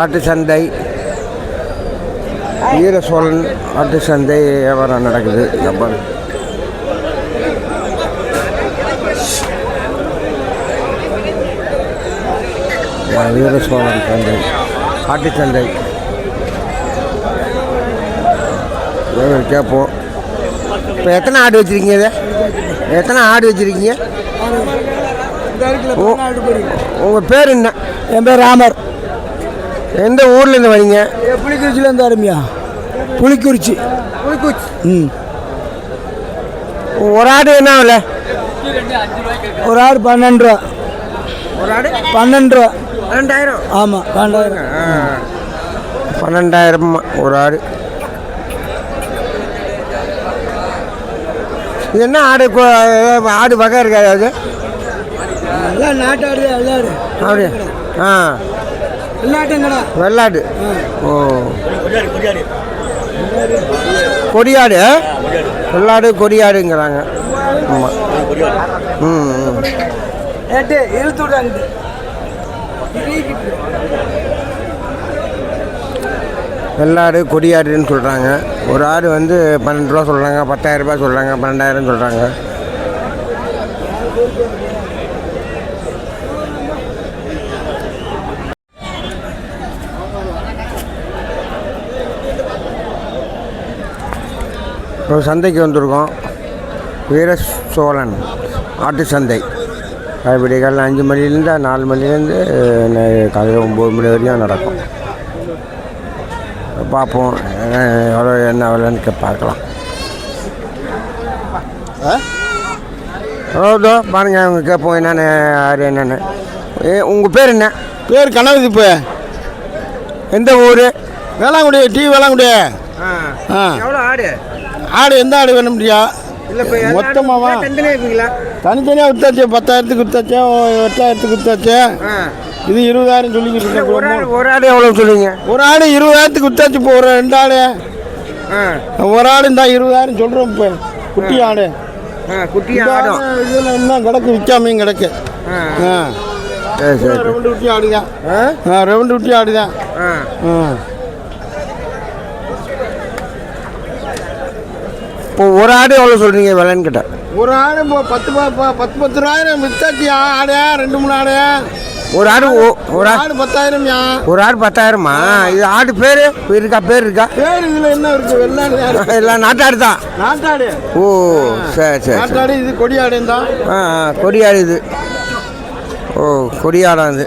ஆட்டு சந்தை வீர சோழன் ஆட்டு சந்தை வியாபாரம் நடக்குது. ஜப்பான் வீர சோழன் சந்தை ஆட்டு சந்தை. கேட்போம். இப்போ எத்தனை ஆடு வச்சுருக்கீங்க இது? எத்தனை ஆடு வச்சுருக்கீங்க? உங்கள் பேர் என்ன? என் பேர் ராமர். எந்த ஊர்லேருந்து வரீங்க? புளிக்குறிச்சிலேருந்து அருமையா புளிக்குறிச்சி ம். ஒரு ஆடு என்ன விலை? ஒரு ஆடு பன்னெண்டு ரூபா. ஒரு ஆடு? பன்னெண்டு ரூபா. பன்னெண்டாயிரம்? ஆமாம் பன்னெண்டாயிரம். பன்னெண்டாயிரம் ஒரு ஆடு. இது என்ன ஆடு? ஆடு வகை இருக்காது அது? எல்லாம் நாட்டாடு எல்லாரு அப்படியே? ஆ. வெள்ளாடு ஓ. கொடியாடு வெள்ளாடு கொடியாடுங்கிறாங்க. ஆமாம் ம் வெள்ளாடு கொடியாடுன்னு சொல்கிறாங்க ஒரு ஆடு வந்து பன்னெண்டு ரூபா சொல்கிறாங்க பத்தாயிரம் ரூபாய் சொல்கிறாங்க பன்னெண்டாயிரம் சொல்கிறாங்க இப்போ சந்தைக்கு வந்திருக்கோம். வீர சோழன் ஆட்டு சந்தை. விடிய காலையில் அஞ்சு மணிலேருந்து நாலு மணிலேருந்து காலையில் ஒம்பது மணி வரையும் நடக்கும். பார்ப்போம் எவ்வளோ என்ன விலைன்னு கே- பார்க்கலாம். ஹலோ பாருங்க அவங்க கேட்போம் என்னென்ன யார் என்னென்னு. ஏ உங்கள் பேர் என்ன? பேர் கனகதிப்பு. எந்த ஊர்? வேளாங்குடி டீ வேளாங்குடி. ஆ. எவ்வளோ ஆடு? ஆடு எந்த ஆடு வேணும் முடியா மொத்தமாவா? தனித்தனியாக வித்தாச்சு பத்தாயிரத்துக்கு வித்தாச்சு எட்டாயிரத்துக்கு வித்தாச்சு ஆ. இது இருபதாயிரம் சொல்லிக்கிட்டு இருக்கேன் ஒரு ஆடு எவ்வளோ சொல்லுவீங்க? ஒரு ஆடு இருபதாயிரத்துக்கு வித்தாச்சு இப்போ ஒரு ரெண்டு ஆடு. ஒரு ஆடு இந்த இருபதாயிரம் சொல்கிறோம் இப்போ குட்டி ஆடு. குட்டி ஆடு இதில் இன்னும் கிடக்கு விற்காமையும் கிடக்கு. ஆ. ரெவண்டு குட்டி ஆடு தான் ஆ? ஆ ரெவண்டு குட்டி ஆடு தான் ஆ. இப்போ ஒரு ஆடு எவ்வளோ சொல்கிறீங்க விலைன்னு கேட்டேன் ஒரு ஆடு இப்போ பத்து பத்து பத்து ரூபாயிரம் வித்தாச்சு ஆடு ரெண்டு மூணு ஆடு ஒரு ஆடு ஒரு ஆடு பத்தாயிரம் ஒரு ஆடு பத்தாயிரமா? இது ஆடு பேர்? இருக்கா பேர் இருக்கா? பேர் இதுல என்ன இருக்கு? வெள்ளாடு. எல்லாம் நாட்டாடு தான். நாட்டாடு. ஓ சரி சரி நாட்டாடு இது கொடியாடு தான். ஆ, கொடியாடு இது. ஓ கொடியாடா இது.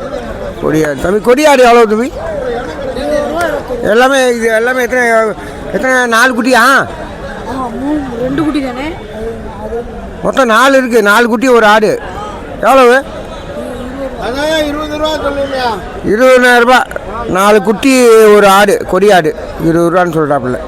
கொடியாடு தம்பி கொடியாடு எவ்வளோ தம்பி? எல்லாமே இது எல்லாமே எத்தனை எத்தனை நாலு குட்டியா? ரெண்டு குட்டி தானே மொத்தம் நாலு இருக்குது நாலு குட்டி ஒரு ஆடு. எவ்வளவு? அதான் இருபது ரூபா சொல்லுங்க. இருபதாயிரம் ரூபாய். நாலு குட்டி ஒரு ஆடு. கொடியாடு இருபது ரூபான்னு சொல்கிறாப்புல